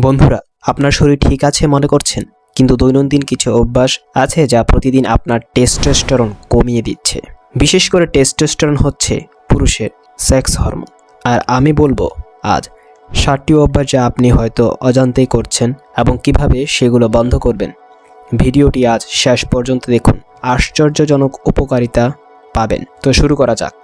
বন্ধুরা, আপনার শরীর ঠিক আছে মনে করছেন? কিন্তু দৈনন্দিন কিছু অভ্যাস আছে যা প্রতিদিন আপনার টেস্টোস্টেরন কমিয়ে দিচ্ছে। বিশেষ করে টেস্টোস্টেরন হচ্ছে পুরুষের সেক্স হরমোন আর আমি বলব, আজ ষাটটি অভ্যাস যা আপনি হয়তো অজান্তেই করছেন এবং কীভাবে সেগুলো বন্ধ করবেন। ভিডিওটি আজ শেষ পর্যন্ত দেখুন। আশ্চর্যজনক উপকারিতা পাবেন। তো শুরু করা যাক।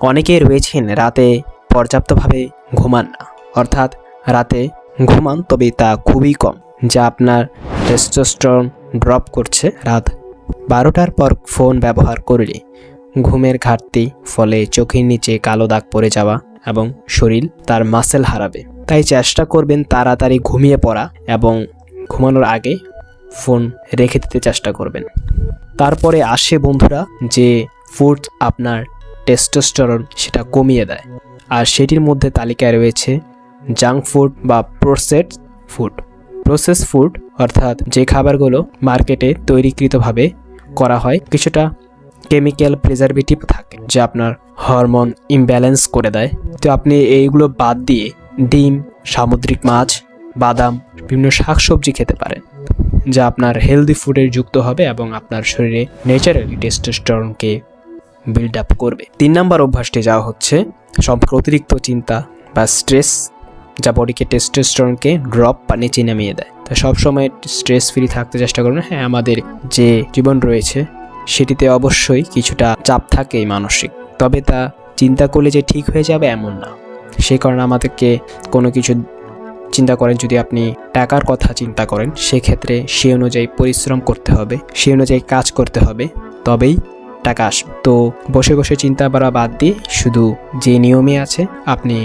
অনেকে রয়েছেন রাতে পর্যাপ্তভাবে ঘুমান না। অর্থাৎ রাতে ঘুমান, তবে তা খুবই কম, যা আপনার টেস্টোস্টেরন ড্রপ করছে রাত বারোটার পর ফোন ব্যবহার করলে। ঘুমের ঘাটতি, ফলে চোখের নিচে কালো দাগ পড়ে যাওয়া এবং শরীর তার মাসেল হারাবে। তাই চেষ্টা করবেন তাড়াতাড়ি ঘুমিয়ে পড়া এবং ঘুমানোর আগে ফোন রেখে দিতে চেষ্টা করবেন। তারপরে আসে বন্ধুরা, যে ফুড আপনার টেস্টোস্টেরন সেটা কমিয়ে দেয়। আর সেটির মধ্যে তালিকায় রয়েছে জাঙ্ক ফুড বা প্রসেস ফুড। প্রসেস ফুড অর্থাৎ যে খাবারগুলো মার্কেটে তৈরিকৃতভাবে করা হয়, কিছুটা কেমিক্যাল প্রিজারভেটিভ থাকে, যা আপনার হরমোন ইমব্যালেন্স করে দেয়। তো আপনি এইগুলো বাদ দিয়ে ডিম, সামুদ্রিক মাছ, বাদাম, বিভিন্ন শাকসবজি খেতে পারেন, যা আপনার হেলদি ফুডের যুক্ত হবে এবং আপনার শরীরে ন্যাচারালি টেস্টোস্টেরনকে বিল্ড আপ করবে। তিন নম্বর অভ্যাসটি যাওয়া হচ্ছে সম্পর্কে অতিরিক্ত চিন্তা বা স্ট্রেস যা বডিকে টেস্টোস্টেরনকে ড্রপ বা নিচে নামিয়ে দেয়। তা সবসময় স্ট্রেস ফ্রি থাকতে চেষ্টা করুন হ্যাঁ আমাদের যে জীবন রয়েছে, সেটিতে অবশ্যই কিছুটা চাপ থাকেই মানসিক। তবে তা চিন্তা করলে যে ঠিক হয়ে যাবে এমন না। সেই কারণে আমাদেরকে কোনো কিছু চিন্তা করেন, যদি আপনি টাকার কথা চিন্তা করেন, সেক্ষেত্রে সে অনুযায়ী পরিশ্রম করতে হবে, সে অনুযায়ী কাজ করতে হবে। তবেই টাকা আসবে তো বসে বসে চিন্তা করা বাদ দিয়ে শুধু যে নিয়মে আছে, আপনি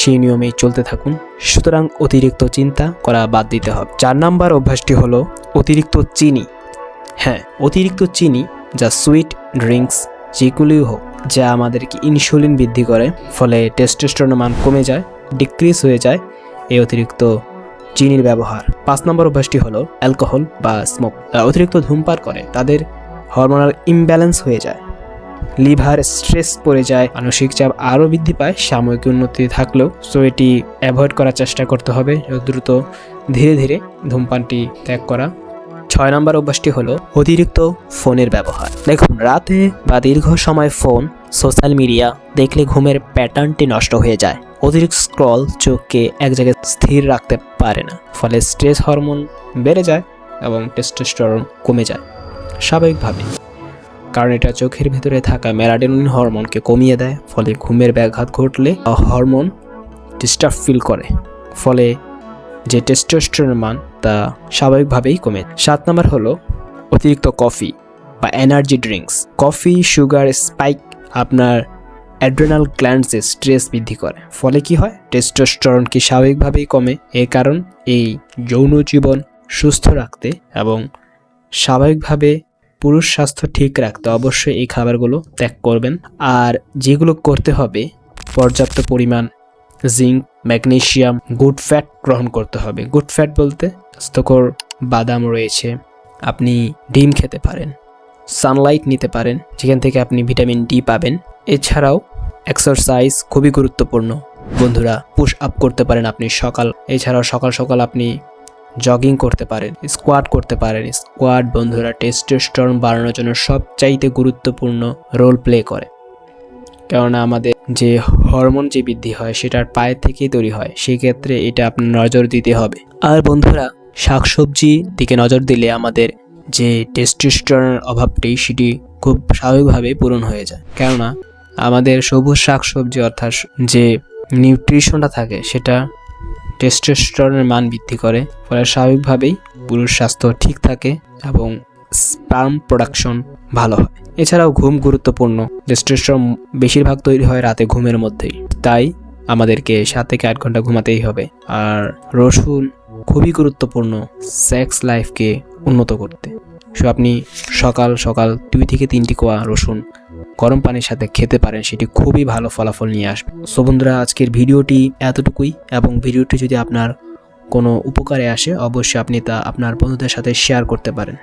সেই নিয়মেই চলতে থাকুন। সুতরাং অতিরিক্ত চিন্তা করা বাদ দিতে হবে। চার নাম্বার অভ্যাসটি হলো অতিরিক্ত চিনি। হ্যাঁ অতিরিক্ত চিনি যা সুইট ড্রিঙ্কস যেগুলিও হোক, যা আমাদেরকে ইনসুলিন বৃদ্ধি করে, ফলে টেস্টোস্টেরনের মান কমে যায় ডিক্রিজ হয়ে যায় এই অতিরিক্ত চিনির ব্যবহার। পাঁচ নম্বর অভ্যাসটি হলো অ্যালকোহল বা স্মোক অতিরিক্ত ধূমপান করে। তাদের হরমোনাল ইমব্যালেন্স হয়ে যায়। লিভার স্ট্রেস পড়ে যায়, মানসিক চাপ আরও বৃদ্ধি পায়, সাময়িক উন্নতি থাকলেও। সো এটি অ্যাভয়েড করার চেষ্টা করতে হবে দ্রুত ধীরে ধীরে ধূমপানটি ত্যাগ করা। ছয় নম্বর অভ্যাসটি হলো অতিরিক্ত ফোনের ব্যবহার। দেখুন, রাতে বা দীর্ঘ সময় ফোন, সোশ্যাল মিডিয়া দেখলে ঘুমের প্যাটার্নটি নষ্ট হয়ে যায়। অতিরিক্ত স্ক্রল চোখকে এক জায়গায় স্থির রাখতে পারে না, ফলে স্ট্রেস হরমোন বেড়ে যায় এবং টেস্টোস্টেরন কমে যায়। স্বাভাবিকভাবে। কারণ এটা চোখের ভিতরে থাকা মেলাডেনিন হরমোনকে কমিয়ে দেয়, ফলে ঘুমের ব্যাঘাত ঘটলে হরমোন ডিস্টার্ব ফিল করে। ফলে যে টেস্টোস্টেরনের মান তা স্বাভাবিকভাবেই কমে। সাত নম্বর হলো অতিরিক্ত কফি বা energy drinks coffee, sugar spike আপনার অ্যাড্রেনাল গ্ল্যান্ডসে স্ট্রেস বৃদ্ধি করে। ফলে কি হয়? টেস্টোস্টেরন কি স্বাভাবিকভাবেই কমে। এর কারণ এই যৌন জীবন সুস্থ রাখতে এবং স্বাভাবিকভাবে পুরুষ স্বাস্থ্য ঠিক রাখতে অবশ্যই এই খাবারগুলো ত্যাগ করবেন। আর যেগুলো করতে হবে, পর্যাপ্ত পরিমাণ জিঙ্ক, ম্যাগনেশিয়াম, গুড ফ্যাট গ্রহণ করতে হবে। গুড ফ্যাট বলতে স্বাস্থ্যকর বাদাম রয়েছে, আপনি ডিম খেতে পারেন, সানলাইট নিতে পারেন, যেখান থেকে আপনি ভিটামিন ডি পাবেন। এছাড়াও এক্সারসাইজ খুবই গুরুত্বপূর্ণ। বন্ধুরা, পুশ আপ করতে পারেন আপনি সকাল, এছাড়াও সকাল সকাল আপনি জগিং করতে পারেন স্কোয়াড করতে পারেন। স্কোয়াড বন্ধুরা টেস্টোস্টেরন বাড়ানোর জন্য সবচাইতে গুরুত্বপূর্ণ রোল প্লে করে। কেননা আমাদের যে হরমোন যে বৃদ্ধি হয়, সেটার পায়ের থেকেই তৈরি হয় সেই ক্ষেত্রে এটা আপনার নজর দিতে হবে। আর বন্ধুরা শাকসবজি দিকে নজর দিলে আমাদের যে টেস্টোস্টেরনের অভাবটি, সেটি খুব স্বাভাবিকভাবে পূরণ হয়ে যায়। কেননা, আমাদের সবুজ শাকসবজি অর্থাৎ যে নিউট্রিশনটা থাকে, সেটা টেস্টোস্টেরনের মান বৃদ্ধি করে, ফলে স্বাভাবিকভাবেই পুরুষ স্বাস্থ্য ঠিক থাকে এবং স্পার্ম প্রোডাকশন ভালো হয়। এছাড়াও ঘুম গুরুত্বপূর্ণ। টেস্টোস্টেরন বেশিরভাগ তৈরি হয় রাতে ঘুমের মধ্যেই। তাই আমাদেরকে সাত থেকে আট ঘণ্টা ঘুমাতেই হবে। আর রসুন খুবই গুরুত্বপূর্ণ সেক্স লাইফকে উন্নত করতে। সো আপনি সকাল সকাল দুই থেকে তিনটি কোয়া রসুন গরম পানির সাথে খেতে পারেন, সেটি খুবই ভালো ফলাফল নিয়ে আসবে। সো বন্ধুরা, আজকের ভিডিওটি এতটুকুই এবং ভিডিওটি যদি আপনার কোনো উপকারে আসে, অবশ্যই আপনি তা আপনার বন্ধুদের সাথে শেয়ার করতে পারেন।